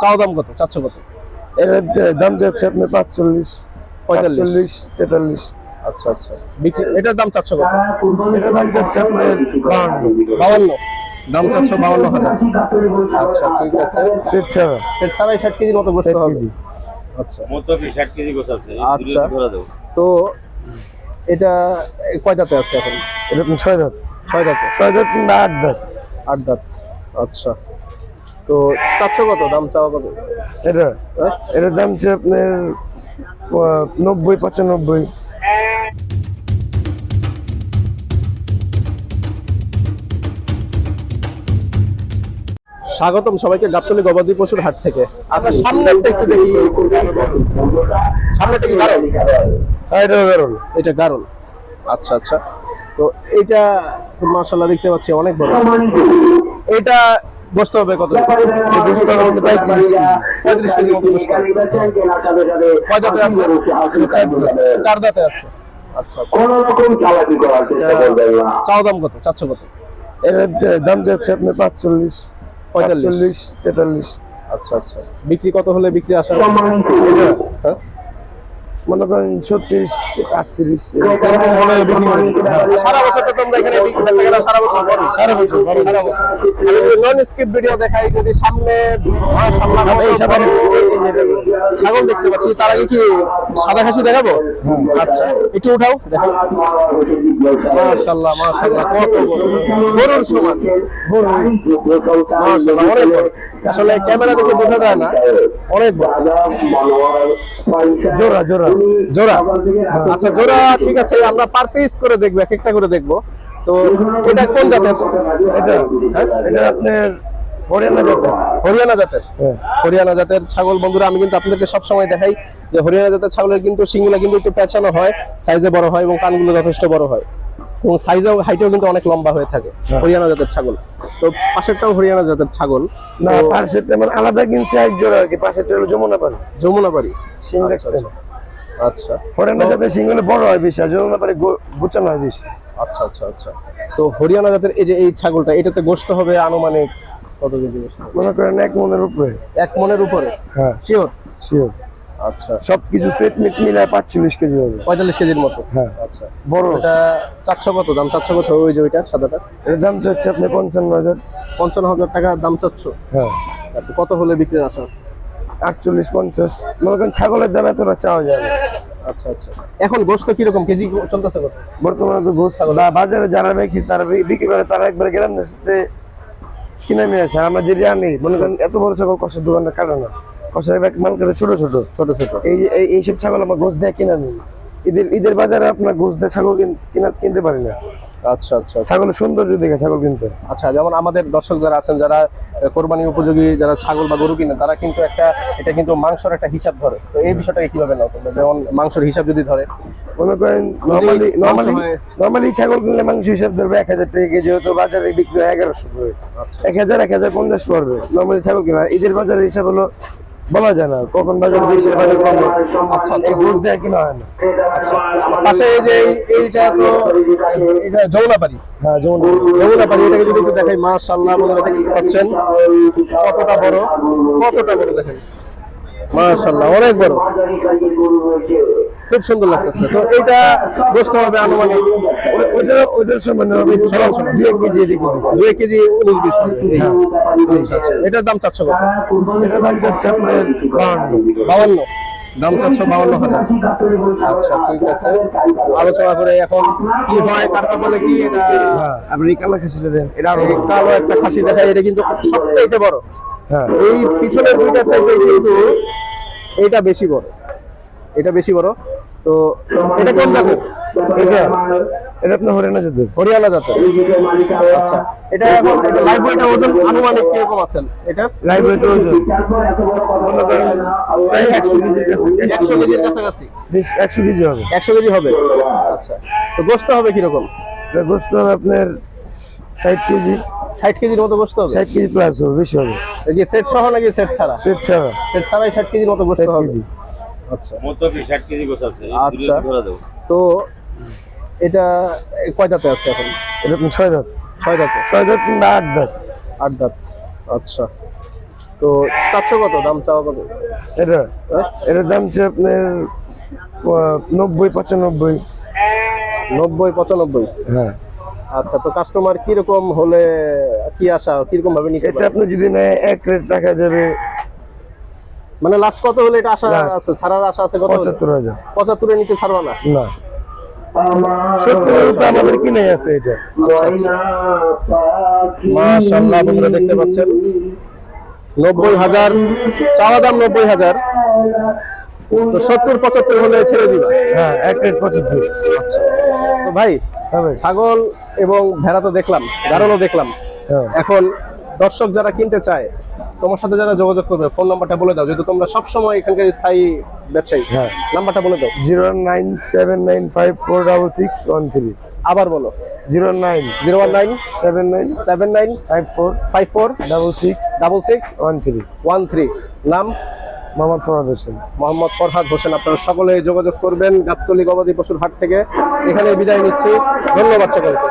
চাও দাম কত? চারশো কত? এর দাম যাচ্ছে আপনার পাঁচচল্লিশ পঁয়তাল্লিশ। তেতাল্লিশ। আচ্ছা আচ্ছা। বিক্রি এটার দাম চারশো কত? এটার দাম যাচ্ছে আপনার বাউান্ন। দাম চারশো বাউান্ন হাজার। আচ্ছা ঠিক আছে। সেট ছাড়া। সেট সাড়াই ষাট কেজির মতো বসতে হবে। আচ্ছা। ষাট কেজি গোছ আছে আচ্ছা। তো এটা কয় দাঁতে আছে এখন? এটা ছয় দাঁত। ছয় দাঁতে? ছয় দাঁত আট দাঁত। আট দাঁত। আচ্ছা। তো চারশো কত? দাম চাওয়া কত? এটা হ্যাঁ? এটার দাম হচ্ছে আপনার নব্বই পঁচানব্বই। স্বাগতম সবাইকে গাবতলী গবাদি পশুর হাট থেকে। আচ্ছা। সামনে একটু দেখি। সামনেটা কি গারল হ্যাঁ এটা কারণ এটা গারল আচ্ছা আচ্ছা। তো এটা মাশাল্লাহ দেখতে পাচ্ছি অনেক বড়। এটা বসতে হবে কত? পঁয়ত্রিশ কেজি মতো বসতে হবে। কয় দাঁতে আছে? চার দাঁতে আছে। আচ্ছা আচ্ছা কোন রকম চালাকি করার চেষ্টা করবেন না। চাও দাম কত? চারশো কত? এটার দাম যাচ্ছে আপনার পাঁচচল্লিশ। পঁয়তাল্লিশ। পঁয়তাল্লিশ তেতাল্লিশ। আচ্ছা আচ্ছা। বিক্রি কত হলে বিক্রি আসা হ্যাঁ? মনে করেন ছত্রিশ আটত্রিশ। সারা বছর তো তোমরা এখানে সারা বছর সারা বছর করো সারা বছর নন স্কিপ ভিডিও দেখাই যদি সামনে ছাগল দেখতে পাচ্ছি তার আগে কি সাদা খাসি দেখাবো? আচ্ছা একটু উঠাও কত গরুর সমান। অনেক আসলে ক্যামেরা দেখে বোঝা যায় না। অনেক জোড়া জোড়া জোড়া। আচ্ছা জোড়া ঠিক আছে আমরা পার পিস করে দেখব এক একটা করে দেখব। তো এটা কোন জাতের? এটা হ্যাঁ, এটা আপনার হরিয়ানা জাতের। হরিয়ানা জাতের। হ্যাঁ। হরিয়ানা জাতের ছাগল। বন্ধুরা আমি কিন্তু আপনাদেরকে সবসময় দেখাই যে হরিয়ানা জাতের ছাগলের কিন্তু শিংগুলা কিন্তু একটু পেঁচানো হয় সাইজে বড় হয় এবং কানগুলো যথেষ্ট বড় হয়। এবং সাইজেও হাইটেও কিন্তু অনেক লম্বা হয়ে থাকে হরিয়ানা জাতের ছাগল। তো পাশেরটাও হরিয়ানা জাতের ছাগল। না পাশের তেমন আলাদা কিনছে এক জোড়া আর কি পাশেরটা হলো যমুনাপাড়ি যমুনাপাড়ি যমুনা সিং আচ্ছা, দেখছেন আচ্ছা। হরিয়ানা জাতের সিং হলে বড় হয় বেশি আর যমুনাপাড়ি গোচানো গুচানো হয় বেশি। আচ্ছা আচ্ছা আচ্ছা। তো হরিয়ানা জাতের এই যে এই ছাগলটা এটাতে গোস্ত হবে আনুমানিক কত কেজি গোস্ত মনে করেন এক মনের উপরে। এক মনের উপরে? হ্যাঁ। শিওর শিওর আচ্ছা। সবকিছু সেট মিট পাঁচচল্লিশ কেজি হবে। পঁয়তাল্লিশ কেজির মতো? হ্যাঁ। আচ্ছা। বড়। এটা চারশো কত? দাম চারশো কত ওই যে ওইটা সাদাটা? এর দাম আপনি পঞ্চান্ন হাজার। পঞ্চান্ন হাজার টাকা দাম চাচ্ছ? হ্যাঁ। আচ্ছা কত হলে বিক্রির আশা আছে? আটচল্লিশ পঞ্চাশ। মনে করেন ছাগলের দাম এতটা চাওয়া যায় না। আচ্ছা আচ্ছা। এখন গোস্ত কীরকম? কেজি চলতেছে বর্তমানে তো গোস বা বাজারে যারা বিক্রি তারা বিক্রি করে তারা একবার দেশে কিনে নিয়ে আসে। আমরা যেটা আনি মনে করেন এত বড় ছাগল কষের দোকানে কাটে না কষের ব্যাগ মাল করে ছোট ছোট। ছোট ছোট। এই এই- এইসব ছাগল আমরা গোস দিয়ে কিনে নিই ঈদের ঈদের বাজারে আপনার গোস দিয়ে ছাগল কিনা কিনতে পারি না। আচ্ছা আচ্ছা আচ্ছা। ছাগলের সৌন্দর্য দেখে ছাগল কিনতে। আচ্ছা যেমন আমাদের দর্শক যারা আছেন যারা কোরবানি উপযোগী যারা ছাগল বা গরু কিনে তারা কিন্তু একটা এটা কিন্তু মাংসের একটা হিসাব ধরে। তো এই বিষয়টাকে কীভাবে নাও তোমরা? যেমন মাংসের হিসাব যদি ধরে। মনে করেন নর্মালি নর্মালি নর্মালি ছাগল কিনলে মাংস হিসাব ধরবে এক হাজার টাকা কেজি হয়তো বাজারে বিক্রি হয় এগারোশো করে। আচ্ছা। এক হাজার এক হাজার পঞ্চাশ পড়বে। নর্মালি ছাগল কিনা ঈদের বাজারের হিসাব হলো বলা যায় না কখন বাজার বেশি বাজার কম আচ্ছা এই ঘুষ দেয় কিনা হয় না? পাশে এই যে এইটা তো এটা যমুনাপাড়ি হ্যাঁ যেমন যমুনাপাড়ি এটাকে যদি একটু দেখাই মাশাআল্লাহ আপনারা দেখতে পাচ্ছেন? কতটা বড়? কতটা বড় দেখেন। মাশাআল্লাহ অনেক বড়। খুব সুন্দর লাগতেছে। তো এটা গোস্ত হবে আনুমানিক। ওইটা ওইটার সমান হবে সমান সমান দুই এক কেজি এদিক। দুই কেজি উনিশ বিশ আচ্ছা আচ্ছা। এটার দাম চারশো কত? দাম যাচ্ছে আপনার বাউান্ন। দাম চারশো বাউান্ন হাজার। আচ্ছা ঠিক আছে। আলোচনা করে এখন কি হয় কি এটা হ্যাঁ। আপনি এই কালা খাসিটা দেন। এটা কালো একটা খাসি দেখায় এটা কিন্তু সবচাইতে বড়। হ্যাঁ। এই পিছনের দুইটার চাইতে কিন্তু এটা বেশি বড়। এটা বেশি বড়। তো এটা কোন জাতের? এটা এটা আপনার হরিয়ানা জাতের। হরিয়ানা জাতের। আচ্ছা এটা এখন এটা লাইভ ওয়েট ওজন আনুমানিক কীরকম আছেন এটা? লাইভ ওয়েট ওজন মনে করেন প্রায় একশো কেজির কাছে একশো কেজির কাছাকাছি একশো কেজি হবে। একশো কেজি হবে? আচ্ছা তো গোস্ত হবে কীরকম? গোস্ত হবে আপনার ষাট কেজি। ষাট কেজির মতো গোস্ত হবে? ষাট কেজি প্লাস হবে বেশি হবে। সেট সহ নাকি সেট ছাড়া? সেট ছাড়া। সেট ছাড়াই ষাট কেজির মতো গোস্ত হবে? আচ্ছা। মোটামুটি ষাট কেজি গোছ আছে আচ্ছা। তো এটা কয় দাঁতে আছে এখন? এটা ছয় দাঁত। ছয় দাঁতে? ছয় দাঁত কিংবা আট দাঁত। আট দাঁত। আচ্ছা। তো চারশো কত? দাম চাওয়া কত? এটা? এটার দাম হচ্ছে আপনার নব্বই পঁচানব্বই। নব্বই পঁচানব্বই? হ্যাঁ। আচ্ছা তো কাস্টমার কীরকম হলে কি আশা কীরকম ভাবে নিতে এটা আপনি যদি নেয় এক রেট রাখা যাবে। মানে লাস্ট কত হলে? এটা আশা আছে ছাড়ার আশা আছে কত হলে? পঁচাত্তর হাজার। পঁচাত্তরের নিচে ছাড়বা না? না। আমাদের কিনে আছে এটা। মাশাআল্লাহ বন্ধুরা দেখতে পাচ্ছেন। নব্বই হাজার চাওয়া দাম নব্বই হাজার। তো সত্তর পঁচাত্তর হলে ছেড়ে দিবা। হ্যাঁ এক রেট পঁচাত্তর। আচ্ছা। তো ভাই ছাগল এবং ভেড়া তো দেখলাম গারলও দেখলাম। হ্যাঁ। এখন দর্শক যারা কিনতে চায় তোমার সাথে যারা যোগাযোগ করবে ফোন নাম্বারটা বলে দাও। যেহেতু তোমরা সবসময় এখানকার স্থায়ী ব্যবসায়ী হ্যাঁ। নাম্বারটা বলে দাও। Zero nine seven nine five four double six one three. আবার বলো। Zero nine zero one nine seven nine seven nine five four five four double six double six one three. One three নাম? মোহাম্মদ ফরহাদ হোসেন। মোহাম্মদ ফরহাদ হোসেন। আপনারা সকলে যোগাযোগ করবেন গাবতলি গবাদি পশুর হাট থেকে। এখানে বিদায় নিচ্ছি। ধন্যবাদ সকলকে।